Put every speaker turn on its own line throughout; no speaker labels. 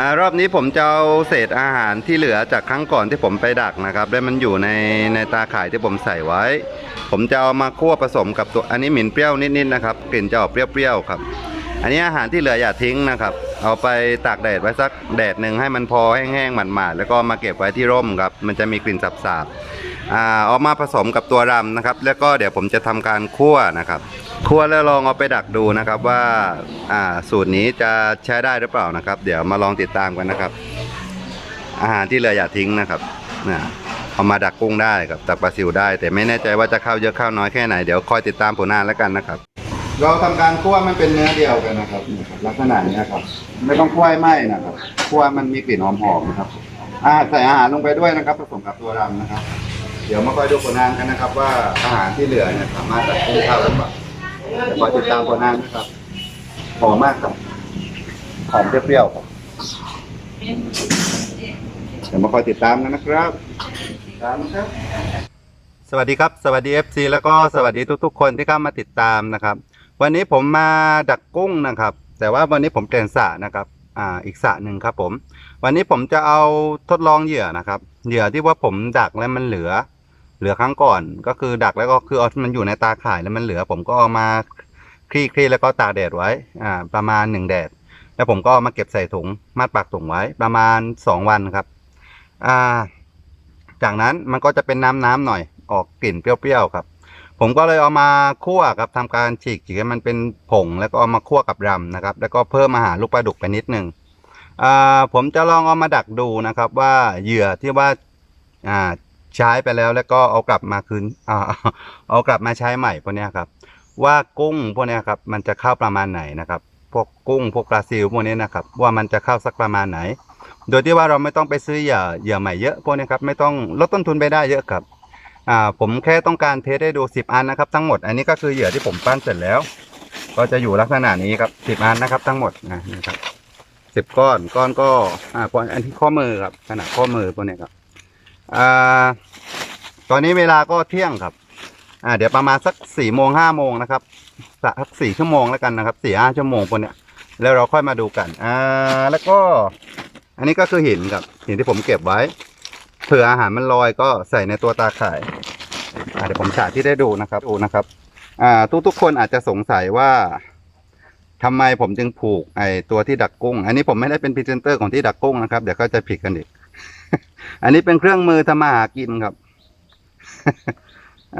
อรอบนี้ผมจะเอาเศษอาหารที่เหลือจากครั้งก่อนที่ผมไปดักนะครับแล้วมันอยู่ในในตาข่ายที่ผมใส่ไว้ ผมจะเอามาคั่วผสมกับตัวอันนี้หมิ่นเปรี้ยวนิดๆนะครับกลิ่นจะออกเปรี้ยวๆครับ อันนี้อาหารที่เหลืออย่าทิ้งนะครับ เอาไปตากแดดไว้สักแดดหนึ่งให้มันพอแห้งๆหมาดๆแล้วก็มาเก็บไว้ที่ร่มครับมันจะมีกลิ่นสาบๆ อ่าเอามาผสมกับตัวรำนะครับ แล้วก็เดี๋ยวผมจะทำการคั่วนะครับคั่วแล้วลองเอาไปดักดูนะครับว่าอ่าสูตรนี้จะใช้ได้หรือเปล่านะครับ เดี๋ยวมาลองติดตามกันนะครับ อาหารที่เหลืออย่าทิ้งนะครับนะเอามาดักกุ้งได้ครับดักปลาซิวได้ แต่ไม่แน่ใจว่าจะเข้าเยอะเข้าน้อยแค่ไหนเดี๋ยวคอยติดตามผลงานแล้วกันนะครับ เราทำการคั่วมันเป็นเนื้อเดียวกันนะครับนี่ครับลักษณะนี้ครับ ไม่ต้องคั่วให้ไหม้นะครับคั่วมันมีกลิ่นหอมๆนะครับอ่าใส่อาหารลงไปด้วยนะครับ ผสมกับตัวรำนะครับ ดี๋ยวมาคอยดูผลงานกันนะครับ ว่าอาหารที่เหลือเนี่ยสามารถดักกุ้งเข้าหรือเปล่าเดี๋ยวคอยติดตามผลงานนะครับหอมมากครับหอมเปรี้ยวๆครับเดี๋ยวมาคอยติดตามกันนะครับติดตามนะครับ สวัสดีครับ สวัสดี FC แล้วก็สวัสดีทุก ๆ คนที่เข้ามาติดตามนะครับ วันนี้ผมมาดักกุ้งนะครับ แต่ว่าวันนี้ผมเปลี่ยนสระนะครับอ่าอีกสระหนึ่งครับผม วันนี้ผมจะเอาทดลองเหยื่อนะครับ เหยื่อที่ว่าผมดักแล้วมันเหลือ เหลือครั้งก่อนก็คือดักแล้วก็คือเอามันอยู่ในตาข่ายแล้วมันเหลือ ผมก็เอามาคลี่คลี่แล้วก็ตาแดดไว้อ่าประมาณหนึ่งแดด แล้วผมก็มาเก็บใส่ถุงมัดปากถุงไว้ประมาณสองวันครับอ่าจากนั้นมันก็จะเป็นน้ำน้ำๆหน่อยออกกลิ่นเปรี้ยวๆครับ ผมก็เลยเอามาคั่วครับทำการฉีกฉีกให้มันเป็นผงแล้วก็เอามาคั่วกับรำนะครับ แล้วก็เพิ่มอาหารลูกปลาดุกไปนิดหนึ่งอ่าผมจะลองเอามาดักดูนะครับ ว่าเหยื่อที่ว่าอ่า ใช้ไปแล้วแล้วก็เอากลับมาคืนอ่าเอากลับมาใช้ใหม่พวกเนี้ยครับ ว่ากุ้งพวกเนี้ยครับมันจะเข้าประมาณไหนนะครับพวกกุ้งพวกปลาซิลพวกนี้นะครับ ว่ามันจะเข้าสักประมาณไหน โดยที่ว่าเราไม่ต้องไปซื้อเหยื่อเหยื่อใหม่เยอะพวกนี้ครับไม่ต้องลดต้นทุนไปได้เยอะครับอ่าผมแค่ต้องการเทสให้ดู 10 อันนะครับ ทั้งหมดอันนี้ก็คือเหยื่อที่ผมปั้นเสร็จแล้ว ก็จะอยู่ลักษณะนี้ครับ10อันนะครับ ทั้งหมดนะนี่ครับสิบก้อนก้อนก็อ่าก้อนอันที่ข้อมือครับขนาดข้อมือพวกนี้ครับ อ่าตอนนี้เวลาก็เที่ยงครับ อ่า เดี๋ยวประมาณสักสี่โมงห้าโมงนะครับสักสี่ชั่วโมงแล้วกันนะครับสี่ห้าชั่วโมงพวเนี้ยแล้วเราค่อยมาดูกัน อ่า แล้วก็ อันนี้ก็คือหินครับ หินที่ผมเก็บไว้ เผื่ออาหารมันลอยก็ใส่ในตัวตาข่ายเดี๋ยวผมฉาที่ได้ดูนะครับดูนะครับ อ่า ทุกๆคนอาจจะสงสัยว่าทำไมผมจึงผูกไอตัวที่ดักกุ้ง อันนี้ผมไม่ได้เป็นพรีเซนเตอร์ของที่ดักกุ้งนะครับ เดี๋ยวก็จะผิดกันอีก อันนี้เป็นเครื่องมือทำมาหากินครับ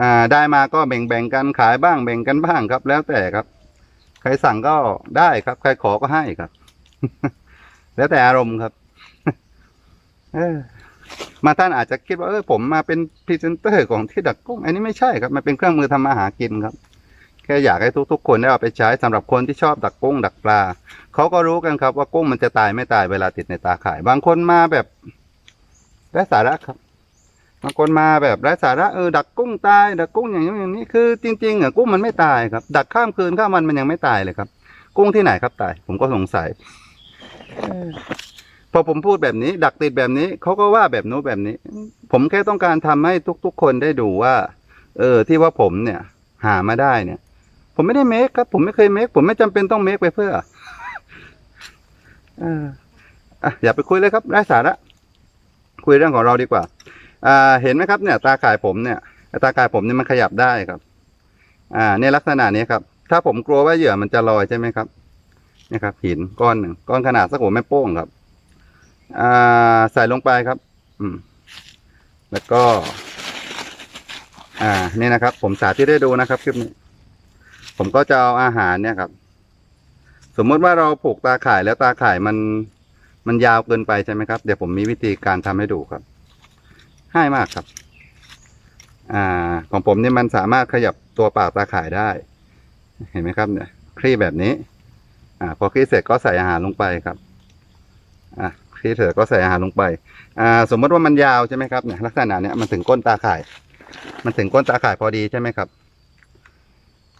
อ่าได้มาก็แบ่งๆกันขายบ้างแบ่งกันบ้างครับ แล้วแต่ครับ ใครสั่งก็ได้ครับ ใครขอก็ให้ครับ แล้วแต่อารมณ์ครับ เออมาท่านอาจจะคิดว่าเออผมมาเป็นพรีเซนเตอร์ของที่ดักกุ้ง อันนี้ไม่ใช่ครับมันเป็นเครื่องมือทำมาหากินครับ แค่อยากให้ทุกๆ คนได้เอาไปใช้สำหรับคนที่ชอบดักกุ้งดักปลาเขาก็รู้กันครับว่ากุ้งมันจะตายไม่ตายเวลาติดในตาข่าย บางคนมาแบบ ไร้สาระครับบางคนมาแบบไร้สาระเออดักกุ้งตายดักกุ้งอย่างนี้อย่างนี้คือจริงๆอะกุ้งมันไม่ตายครับ ดักข้ามคืนข้ามวันมันยังไม่ตายเลยครับ กุ้งที่ไหนครับตาย ผมก็สงสัยเออพอผมพูดแบบนี้ ดักติดแบบนี้เขาก็ว่าแบบโน้นแบบนี้ ผมแค่ต้องการทำให้ทุกๆ คนได้ดูว่า เออ ที่ว่าผมเนี่ย หามาได้เนี่ย ผมไม่ได้เมคครับ ผมไม่เคยเมคผมไม่จำเป็นต้องเมคไปเพื่อ เอออะอย่าไปคุยเลยครับไร้สาระ คุยเรื่องของเราดีกว่า อ่า เห็นไหมครับเนี่ย ตาข่ายผมเนี่ย ตาข่ายผมเนี่ยมันขยับได้ครับ อ่าเนี่ยลักษณะนี้ครับ ถ้าผมกลัวว่าเหยื่อมันจะลอยใช่ไหมครับนี่ครับ หินก้อนหนึ่งก้อนขนาดสักหัวแม่โป้งครับ อ่า ใส่ลงไปครับ อืม แล้วก็ อ่า นี่นะครับ ผมสาธิตได้ดูนะครับคลิปนี้ ผมก็จะเอาอาหารเนี่ยครับ สมมติว่าเราผูกตาข่ายแล้วตาข่ายมัน มันยาวเกินไปใช่ไหมครับ เดี๋ยวผมมีวิธีการทำให้ดูครับง่ายมากครับ อ่า ของผมนี่มันสามารถขยับตัวปากตาข่ายได้ เห็นไหมครับเนี่ย คลี่แบบนี้ อ่า พอคลี่เสร็จก็ใส่อาหารลงไปครับ อะที่เถอะก็ใส่อาหารลงไป อ่า สมมติว่ามันยาวใช่ไหมครับเนี่ยลักษณะเนี้ยมันถึงก้นตาข่าย มันถึงก้นตาข่ายพอดีใช่ไหมครับ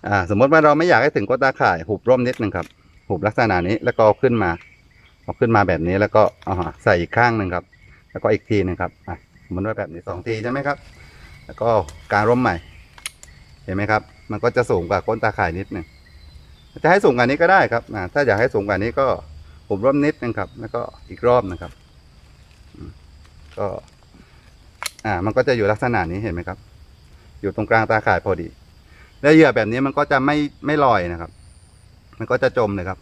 อ่า สมมติว่าเราไม่อยากให้ถึงก้นตาข่าย หุบร่มนิดนึงครับ หุบลักษณะนี้แล้วก็ขึ้นมา เอาขึ้นมาแบบนี้แล้วก็เอาใส่อีกข้างหนึ่งครับ แล้วก็อีกทีหนึ่งครับอะมมติว่าแบบนี้สองทีใช่ไหมครับ แล้วก็กางร่มใหม่ เห็นไหมครับ มันก็จะสูงกว่าก้นตาข่ายนิดหนึ่งจะให้สูงกว่านี้ก็ได้ครับอ่าถ้าอยากให้สูงกว่านี้ก็ผมรอบนิดนึงครับ แล้วก็อีกรอบนะครับก็ อ่า มันก็จะอยู่ลักษณะนี้เห็นไหมครับ อยู่ตรงกลางตาข่ายพอดี แล้วเหยื่อแบบนี้มันก็จะไม่ไม่ลอยนะครับ มันก็จะจมเลยครับ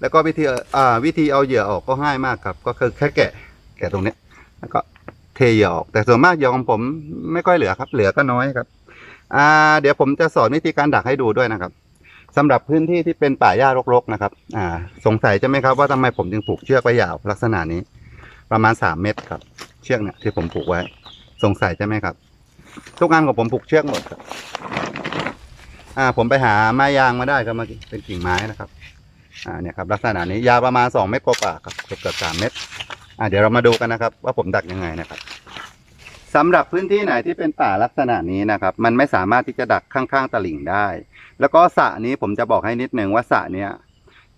แล้วก็วิธีอ่าวิธีเอาเหยื่อออกก็ง่ายมากครับ ก็คือแค่แกะแกะตรงเนี้ย แล้วก็เทเหยื่อออก แต่ส่วนมากเหยื่อของผมไม่ค่อยเหลือครับ เหลือก็น้อยครับ อ่า เดี๋ยวผมจะสอนวิธีการดักให้ดูด้วยนะครับสำหรับพื้นที่ที่เป็นป่าหญ้ารกๆนะครับ อ่า สงสัยใช่ไหมครับว่าทำไมผมจึงผูกเชือกไว้ยาวลักษณะนี้ ประมาณสามเมตรครับ เชือกเนี่ยที่ผมผูกไว้ สงสัยใช่ไหมครับ ทุกงานของผมผูกเชือกหมดครับ อ่า ผมไปหาไม้ยางมาได้ครับเมื่อกี้เป็นกิ่งไม้นะครับ อ่าเนี่ยครับลักษณะนี้ยาวประมาณสองเมตรกว่าๆครับเกือบเกือบสามเมตรอ่าเดี๋ยวเรามาดูกันนะครับ ว่าผมดักยังไงนะครับสำหรับพื้นที่ไหนที่เป็นป่าลักษณะนี้นะครับ มันไม่สามารถที่จะดักข้างๆตลิ่งได้ แล้วก็สระนี้ผมจะบอกให้นิดนึงว่าสระเนี้ย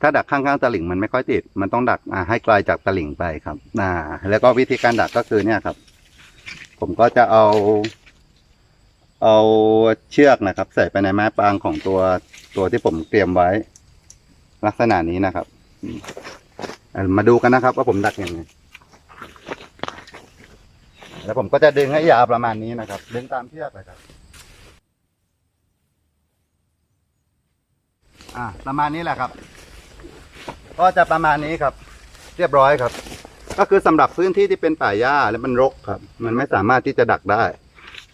ถ้าดักข้างๆตลิ่งมันไม่ค่อยติด มันต้องดักอ่าให้ไกลจากตลิ่งไปครับอ่าแล้วก็วิธีการดักก็คือเนี่ยครับ ผมก็จะเอา เอาเชือกนะครับ ใส่ไปในไม้ปางของตัวตัวที่ผมเตรียมไว้ ลักษณะนี้นะครับมาดูกันนะครับ ว่าผมดักยังไงแล้วผมก็จะดึงให้ยาวประมาณนี้นะครับ ดึงตามเชือกเลยครับ อ่า ประมาณนี้แหละครับ ก็จะประมาณนี้ครับ เรียบร้อยครับ ก็คือสำหรับพื้นที่ที่เป็นป่าหญ้าและมันรกครับ มันไม่สามารถที่จะดักได้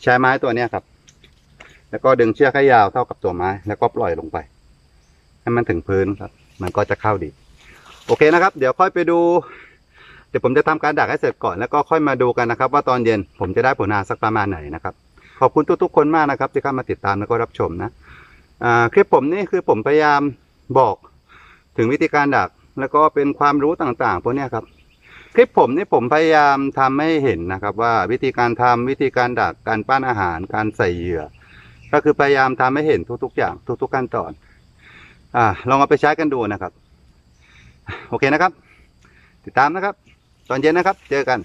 ใช้ไม้ตัวเนี้ยครับ แล้วก็ดึงเชือกให้ยาวเท่ากับตัวไม้ แล้วก็ปล่อยลงไป ให้มันถึงพื้นครับ มันก็จะเข้าดี โอเคนะครับ เดี๋ยวค่อยไปดู เดี๋ยวผมจะทำการดักให้เสร็จก่อนแล้วก็ค่อยมาดูกันนะครับ ว่าตอนเย็นผมจะได้ผลงานสักประมาณไหนนะครับ ขอบคุณทุกๆคนมากนะครับ ที่เข้ามาติดตามแล้วก็รับชมนะคลิปผมนี่คือผมพยายามบอกถึงวิธีการดักแล้วก็เป็นความรู้ต่างๆพวกนี้ครับคลิปผมนี่ผมพยายามทำให้เห็นนะครับ ว่าวิธีการทำวิธีการดักการปั้นอาหาร การใส่เหยื่อ ก็คือพยายามทำให้เห็นทุกๆอย่างทุกๆขั้นตอน อ่าลองเอาไปใช้กันดูนะครับ โอเคนะครับ ติดตามนะครับ ตอนเย็นนะครับ เจอกัน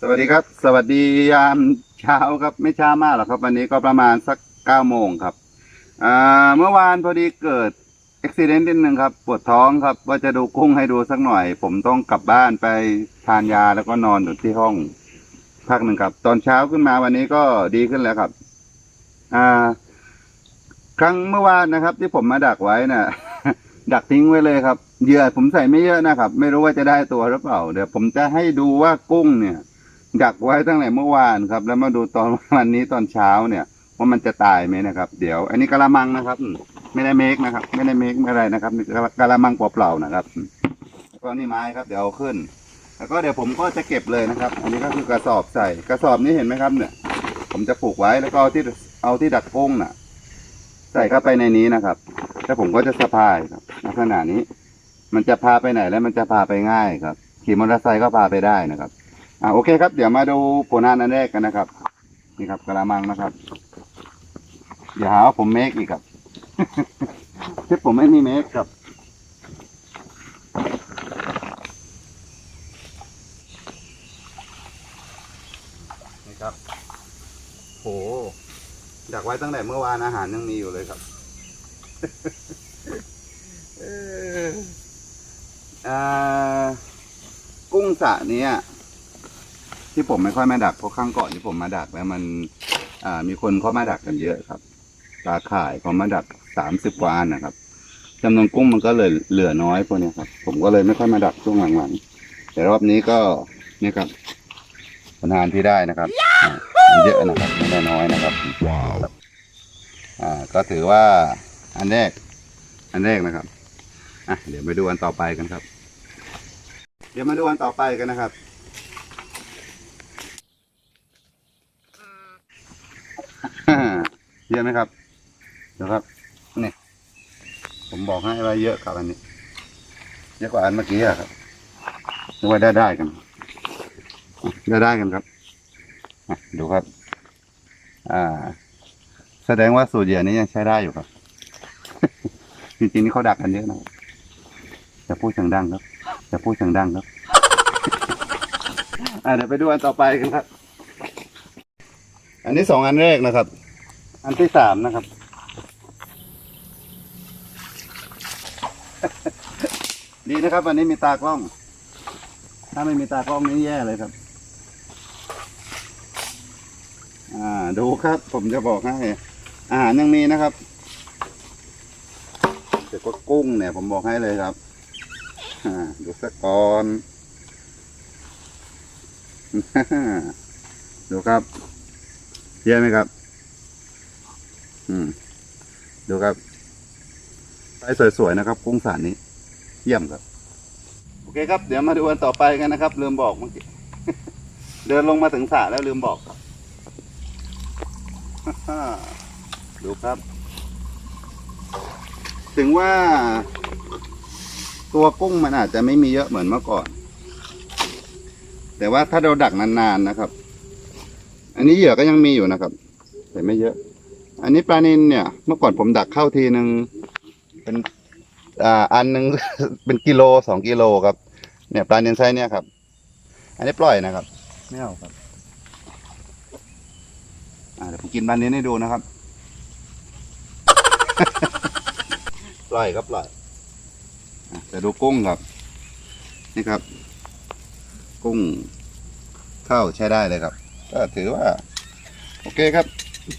สวัสดีครับ สวัสดียามเช้าครับไม่ช้ามากหรอกครับ วันนี้ก็ประมาณสักเก้าโมงครับอ่าเมื่อวานพอดีเกิดอุบิเหตุนิดนึงครับ ปวดท้องครับ ว่าจะดูกุ้งให้ดูสักหน่อย ผมต้องกลับบ้านไปทานยาแล้วก็นอนอยู่ที่ห้องพักหนึ่งครับ ตอนเช้าขึ้นมาวันนี้ก็ดีขึ้นแล้วครับ อ่า ครั้งเมื่อวานนะครับ ที่ผมมาดักไว้น่ะ ดักทิ้งไว้เลยครับเหยื่อผมใส่ไม่เยอะนะครับ ไม่รู้ว่าจะได้ตัวหรือเปล่าเดี๋ยวผมจะให้ดูว่ากุ้งเนี่ย ดักไว้ตั้งแต่เมื่อวานครับ แล้วมาดูตอนวันนี้ตอนเช้าเนี่ยว่ามันจะตายไหมนะครับ เดี๋ยว อันนี้กะละมังนะครับ ไม่ได้เมคนะครับ ไม่ได้เมคไม่อะไรนะครับกะละมังเปล่าๆนะครับอืมแล้วก็นี่ไม้ครับ เดี๋ยวเอาขึ้น แล้วก็เดี๋ยวผมก็จะเก็บเลยนะครับ อันนี้ก็คือกระสอบใส่ กระสอบนี้เห็นไหมครับ เนี่ย ผมจะผูกไว้แล้วก็เอาที่เอาที่ดักกุ้งน่ะ ใส่เข้าไปในนี้นะครับแล้วผมก็จะสะพายครับลักษณะนี้ มันจะพาไปไหนแล้วมันจะพาไปง่ายครับ ขี่มอเตอร์ไซค์ก็พาไปได้นะครับอ่าโอเคครับ เดี๋ยวมาดูผลงานอันแรกกันนะครับ นี่ครับกระมังนะครับอย่าหาว่าผมเมคอีกครับคลิปผมไม่มีเมคครับนี่ครับ ดักไว้ตั้งแต่เมื่อวานอาหารยังมีอยู่เลยครับเอ่ออ่ากุ้งสระเนี้ยที่ผมไม่ค่อยมาดักเพราะครั้งก่อนที่ผมมาดักแล้วมัน อ่า มีคนเขามาดักกันเยอะครับตาข่ายเขามาดักสามสิบกว่าอันนะครับจำนวนกุ้งมันก็เลยเหลือน้อยพวกเนี้ยครับ ผมก็เลยไม่ค่อยมาดักช่วงหลังๆแต่รอบนี้ก็นี่ครับผลงานที่ได้นะครับอ่ามัน เยอะนะครับไม่ได้น้อยนะครับ
Wow.
อ่าก็ถือว่าอันแรก อันแรกนะครับอะเดี๋ยวไปดูอันต่อไปกันครับ เดี๋ยวมาดูอันต่อไปกันนะครับ เยอะไหมครับเดี๋ยวครับนี่ผมบอกให้ว่าเยอะกับอันนี้เยอะกว่าอันเมื่อกี้อะครับนึกว่าได้ได้กันได้ได้กันครับอะ ดูครับ อ่า แสดงว่าสูตรเหยื่อนี้ยังใช้ได้อยู่ครับ จริงๆนี่เขาดักกันเยอะนะครับจะพูดเสียงดังครับ จะพูดเสียงดังครับ อ่าเดี๋ยวไปดูอันต่อไปกันครับ อันนี้สองอันแรกนะครับ อันที่สามนะครับ ดีนะครับวันนี้มีตากล้อง ถ้าไม่มีตากล้องนี่แย่เลยครับ อ่า ดูครับ ผมจะบอกให้ อาหารยังมีนะครับแต่ก็กุ้งเนี่ย ผมบอกให้เลยครับดูสักก่อน ดูครับ เยอะไหมครับ อืม ดูครับไส์สวยๆนะครับ กุ้งสารนี้ เยี่ยมครับ โอเคครับ เดี๋ยวมาดูกันต่อไปกันนะครับ ลืมบอกเมื่อกี้ เดินลงมาถึงสระแล้วลืมบอกครับ ดูครับ ถึงว่า ตัวกุ้งมันอาจจะไม่มีเยอะเหมือนเมื่อก่อน แต่ว่าถ้าเราดักนานๆนะครับ อันนี้เหยื่อก็ยังมีอยู่นะครับ แต่ไม่เยอะ อันนี้ปลานินเนี่ย เมื่อก่อนผมดักเข้าทีหนึ่งเป็นอ่าอันหนึ่ง เป็นกิโลสองกิโลครับ เนี่ยปลานินไซส์เนี่ยครับ อันนี้ปล่อยนะครับ ไม่เอาครับ เดี๋ยวผมกินปลานินให้ดูนะครับปล่อยครับปล่อยแต่ดูกุ้งครับ นี่ครับ กุ้งเข้าใช้ได้เลยครับ ก็ถือว่า โอเคครับ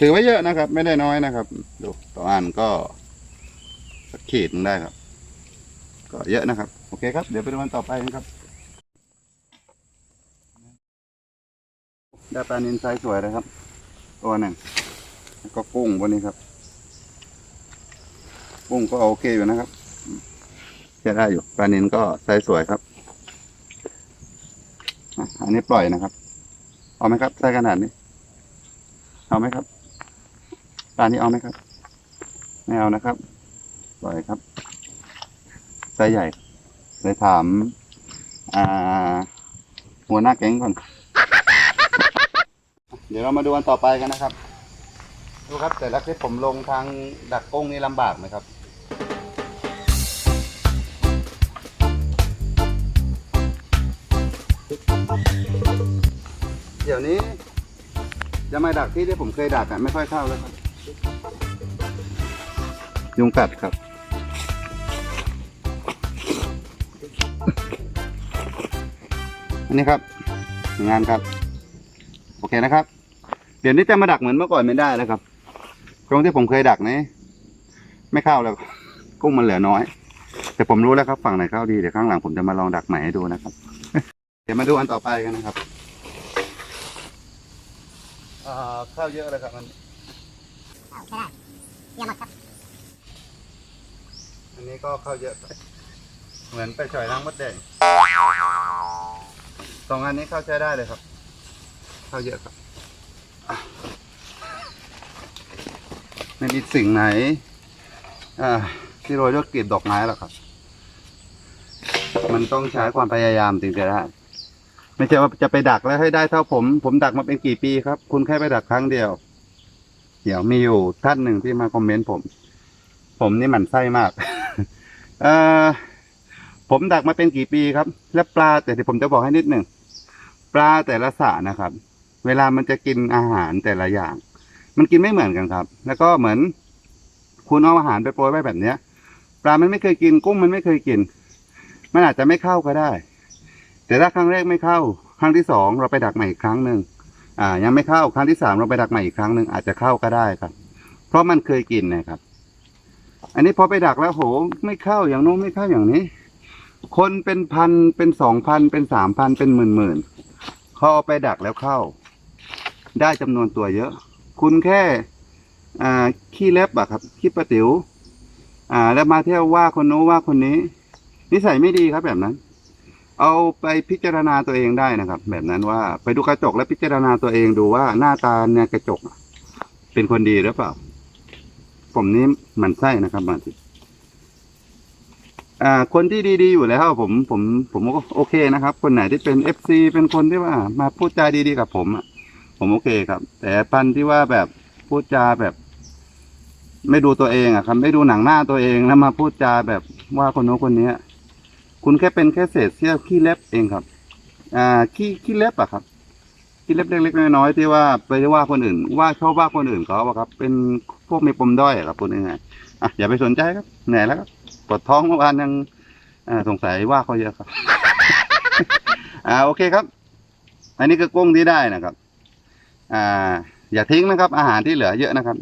ถือว่าเยอะนะครับ ไม่ได้น้อยนะครับ ดูต่ออันก็สักขีดหนึงได้ครับ ก็เยอะนะครับ โอเคครับ เดี๋ยวไปดูวันต่อไปกันครับได้ปลานินไซส์สวยเลยครับ ตัวหนึ่งแล้วก็กุ้งวันนี้ครับ กุ้งก็โอเคอยู่นะครับใช้ได้อยู่ปลานินก็ไซส์สวยครับอันนี้ปล่อยนะครับ เอาไหมครับไซส์ขนาดนี้ เอาไหมครับปลานี้เอาไหมครับ ไม่เอานะครับ ปล่อยครับไซส์ใหญ่เลยถาม อ่า หัวหน้าแก๊งก่อน ดี๋ยวเรามาดูกันต่อไปกันนะครับ ดูครับแต่ละคลิปผมลงทางดักกุ้งนี่ลำบากไหมครับเดี๋ยวนี้จะมาดักที่ที่ผมเคยดักอะไม่ค่อยเข้าแล้วครับยุงกัดครับ อันนี้ครับ งานครับ โอเคนะครับ ดี๋ยวนี้จะมาดักเหมือนเมื่อก่อนไม่ได้แล้วครับ ตรงที่ผมเคยดักนี้ไม่เข้าแล้วกุ้งมันเหลือน้อย แต่ผมรู้แล้วครับฝั่งไหนเข้าดีเดี๋ยวข้างหลังผมจะมาลองดักใหม่ให้ดูนะครับ เดี๋ยวมาดูอันต่อไปกันนะครับอ่าเข้าเยอะเลยครับมัน
ใช่ได้เยี่ยมหมดครับ
อันนี้ก็เข้าเยอะ เหมือนไปฉอยล้างมดแดงสองอันนี้เข้าใช้ได้เลยครับ เข้าเยอะครับ ไม่มีสิ่งไหนที่โรยด้วยกลีบดอกไม้หรอกครับ มันต้องใช้ความพยายามถึงจะได้ไม่ใช่ว่าจะไปดักแล้วให้ได้เท่าผม ผมดักมาเป็นกี่ปีครับ คุณแค่ไปดักครั้งเดียว เดี๋ยวมีอยู่ท่านหนึ่งที่มาคอมเมนต์ผม ผมนี่หมันไส้มาก เออผมดักมาเป็นกี่ปีครับ และปลาแต่ที่ผมจะบอกให้นิดหนึ่งปลาแต่ละสระนะครับ เวลามันจะกินอาหารแต่ละอย่าง มันกินไม่เหมือนกันครับ แล้วก็เหมือน คุณเอาอาหารไปโปรยไว้แบบเนี้ย ปลามันไม่เคยกิน กุ้งมันไม่เคยกิน มันอาจจะไม่เข้าก็ได้ แต่ถ้าครั้งแรกไม่เข้า ครั้งที่สองเราไปดักใหม่อีกครั้งหนึ่งอ่า ยังไม่เข้า ครั้งที่สามเราไปดักใหม่อีกครั้งหนึ่งอาจจะเข้าก็ได้ครับ เพราะมันเคยกินนะครับ อันนี้พอไปดักแล้วโห ไม่เข้าอย่างโน้นไม่เข้าอย่างนี้ คนเป็นพันเป็นสองพันเป็นสามพันเป็นหมื่นหมื่นเขาเอาไปดักแล้วเข้า ได้จำนวนตัวเยอะ คุณแค่ขี้เล็บอะครับขี้ประติ๋วอ่า แล้วมาเที่ยวว่าคนโน้นว่าคนนี้ นิสัยไม่ดีครับแบบนั้น เอาไปพิจารณาตัวเองได้นะครับ แบบนั้นว่าไปดูกระจกแล้วพิจารณาตัวเองดูว่าหน้าตาเนี่ยกระจกเป็นคนดีหรือเปล่า ผมนี่หมันไส้นะครับบาทีอ่า คนที่ดีๆอยู่แล้วผมผมผมก็โอเคนะครับ คนไหนที่เป็นเอฟซีเป็นคนที่ว่า มาพูดจาดีๆกับผมอะ ผมโอเคครับ แต่พันที่ว่าแบบพูดจาแบบ ไม่ดูตัวเองอะครับ ไม่ดูหนังหน้าตัวเองแล้วมาพูดจาแบบว่าคนโน้นคนนี้คุณแค่เป็นแค่เศษเสี้ยวขี้เล็บเองครับ อ่าขี้ขี้เล็บอะครับขี้เล็บเล็กๆน้อยๆที่ว่าไปว่าคนอื่น ว่าชอบว่าคนอื่นเขาอะครับ เป็นพวกมีปมด้อยอะครับพูดง่ายๆอะอย่าไปสนใจครับเหนื่อยแล้วครับปวดท้องเมื่อวานยังอ่าสงสัยว่าเขาเยอะครับ อ่าโอเคครับ อันนี้คือกุ้งที่ได้นะครับ อ่า อย่าทิ้งนะครับ อาหารที่เหลือเยอะนะครับ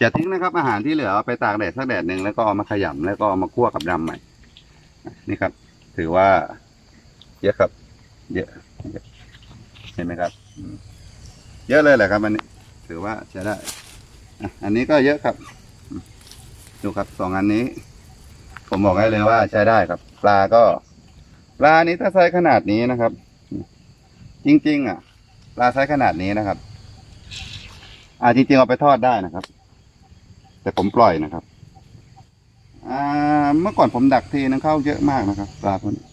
อย่าทิ้งนะครับ อาหารที่เหลือเอาไปตากแดดสักแดดหนึ่งแล้วก็เอามาขยำแล้วก็เอามาคั่วกับดำใหม่ นี่ครับ ถือว่า เยอะครับ เยอะ เห็นไหมครับ เยอะเลยแหละครับอันนี้ ถือว่าใช้ได้อันนี้ก็เยอะครับ ดูครับสองอันนี้ ผมบอกให้เลยว่าใช้ได้ครับ ปลาก็ ปลานี้ถ้าไซส์ขนาดนี้นะครับ จริง ๆ อะ ปลาไซส์ขนาดนี้นะครับ อ่าจริงๆเอาไปทอดได้นะครับ แต่ผมปล่อยนะครับ อ่า เมื่อก่อนผมดักทีนึงเข้าเยอะมากนะครับปลาพวกนี้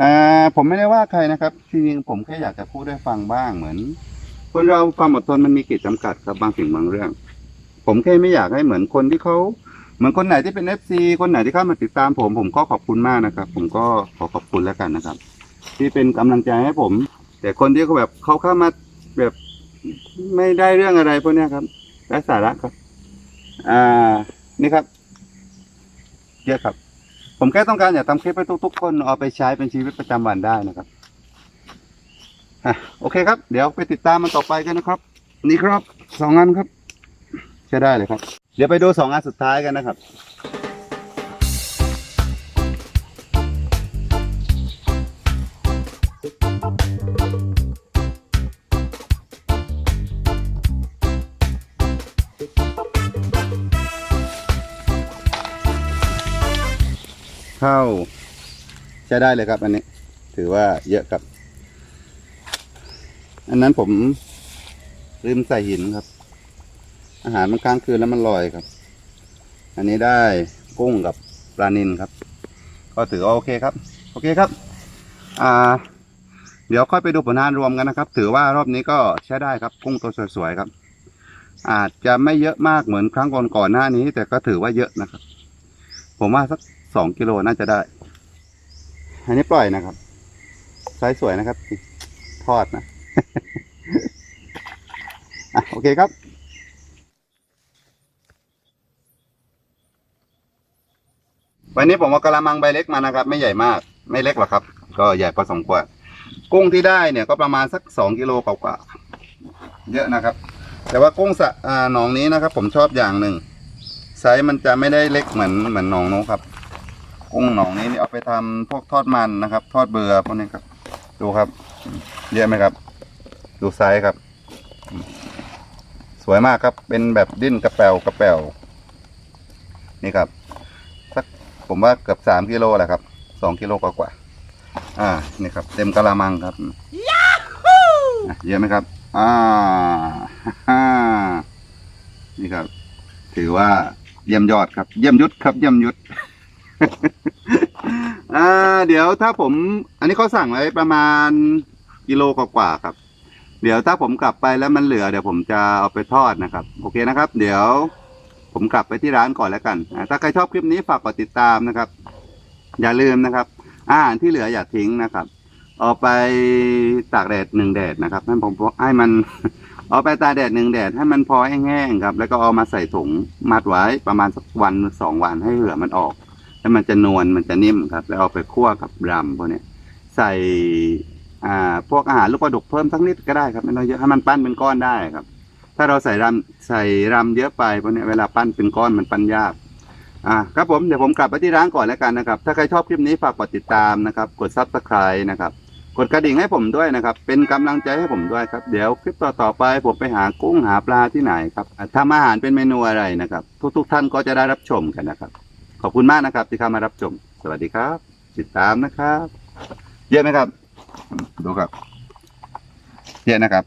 อ่าผมไม่ได้ว่าใครนะครับจริงๆผมแค่อยากจะพูดให้ฟังบ้างเหมือน คนเราความอดทนมันมีขีดจำกัดครับบางสิ่งบางเรื่อง ผมแค่ไม่อยากให้เหมือนคนที่เขาเหมือนคนไหนที่เป็นเอฟซีคนไหนที่เข้ามาติดตามผมผมก็ขอบคุณมากนะครับ ผมก็ขอขอบคุณแล้วกันนะครับ ที่เป็นกำลังใจให้ผม แต่คนที่เขาแบบเขาเข้ามาแบบไม่ได้เรื่องอะไรพวกเนี้ยครับไร้สาระครับ อ่า นี่ครับเยอะครับ ผมแค่ต้องการอยากทำคลิปให้ทุก ๆ คนเอาไปใช้เป็นชีวิตประจำวันได้นะครับอะโอเคครับ เดี๋ยวไปติดตามมันต่อไปกันนะครับ นี่ครับสองอันครับ ใช้ได้เลยครับ เดี๋ยวไปดูสองอันสุดท้ายกันนะครับ ข้าใช้ได้เลยครับ อันนี้ ถือว่าเยอะครับ อันนั้นผมลืมใส่หินครับ อาหารมันค้างคืนแล้วมันลอยครับ อันนี้ได้กุ้งกับปลานินครับ ก็ถือว่าโอเคครับ โอเคครับ อ่า เดี๋ยวค่อยไปดูผลงานรวมกันนะครับ ถือว่ารอบนี้ก็ใช้ได้ครับ กุ้งตัวสวยๆครับ อาจจะไม่เยอะมากเหมือนครั้งก่อนๆหน้านี้ แต่ก็ถือว่าเยอะนะครับ ผมว่าสัก สองกิโลน่าจะได้ อันนี้ปล่อยนะครับไซส์สวยนะครับ ทอดนะอะโอเคครับวันนี้ผมเอากระมังใบเล็กมานะครับ ไม่ใหญ่มาก ไม่เล็กหรอกครับ ก็ใหญ่พอสมควรกุ้งที่ได้เนี่ยก็ประมาณสักสองกิโลกว่าๆเยอะนะครับ แต่ว่ากุ้งสะหนองนี้นะครับ ผมชอบอย่างหนึ่งไซส์มันจะไม่ได้เล็กเหมือนเหมือนหนองนู้ครับ กุ้งหนองนี้นี่เอาไปทำพวกทอดมันนะครับ ทอดเบื่อพวกนี้ครับ ดูครับ เยอะไหมครับ ดูไซส์ครับ สวยมากครับ เป็นแบบดิ้นกระแปวกระแปวนี่ครับสักผมว่าเกือบสามกิโลแหละครับสองกิโลกว่าๆอ่านี่ครับ เต็มกะละมังครับอะเยอะไหมครับอ่าฮ่านี่ครับ ถือว่าเยี่ยมยอดครับ เยี่ยมยุทธครับ เยี่ยมยุทธ อ่า เดี๋ยวถ้าผม อันนี้เขาสั่งไว้ประมาณกิโลกว่าๆครับ เดี๋ยวถ้าผมกลับไปแล้วมันเหลือเดี๋ยวผมจะเอาไปทอดนะครับ โอเคนะครับ เดี๋ยว ผมกลับไปที่ร้านก่อนแล้วกันอ่าถ้าใครชอบคลิปนี้ฝากกดติดตามนะครับ อย่าลืมนะครับ อาหารที่เหลืออย่าทิ้งนะครับ เอาไปตากแดดหนึ่งแดดนะครับให้ผมให้มัน เอาไปตากแดดหนึ่งแดดให้มันพอแห้งๆครับ แล้วก็เอามาใส่ถุงมัดไว้ประมาณสักวันสองวันให้เหลือมันออก แล้วมันจะนวลมันจะนิ่มครับ แล้วเอาไปคั่วกับรำพวกเนี้ยใส่อ่าพวกอาหารลูกปลาดุกเพิ่มสักนิดก็ได้ครับไม่ต้องเยอะให้มันปั้นเป็นก้อนได้ครับ ถ้าเราใส่รำใส่รำเยอะไปพวกเนี้ยเวลาปั้นเป็นก้อนมันปั้นยากอ่าครับผมเดี๋ยวผมกลับไปที่ร้านก่อนแล้วกันนะครับ ถ้าใครชอบคลิปนี้ฝากกดติดตามนะครับ กดซับสไครต์นะครับกดกระดิ่งให้ผมด้วยนะครับ เป็นกำลังใจให้ผมด้วยครับ เดี๋ยวคลิปต่อๆไปผมไปหากุ้งหาปลาที่ไหนครับทำอาหารเป็นเมนูอะไรนะครับ ทุกๆท่านก็จะได้รับชมกันนะครับ ขอบคุณมากนะครับ ที่เข้ามารับชม สวัสดีครับ ติดตามนะครับ เยอะไหมครับ ดูครับ เยอะนะครับ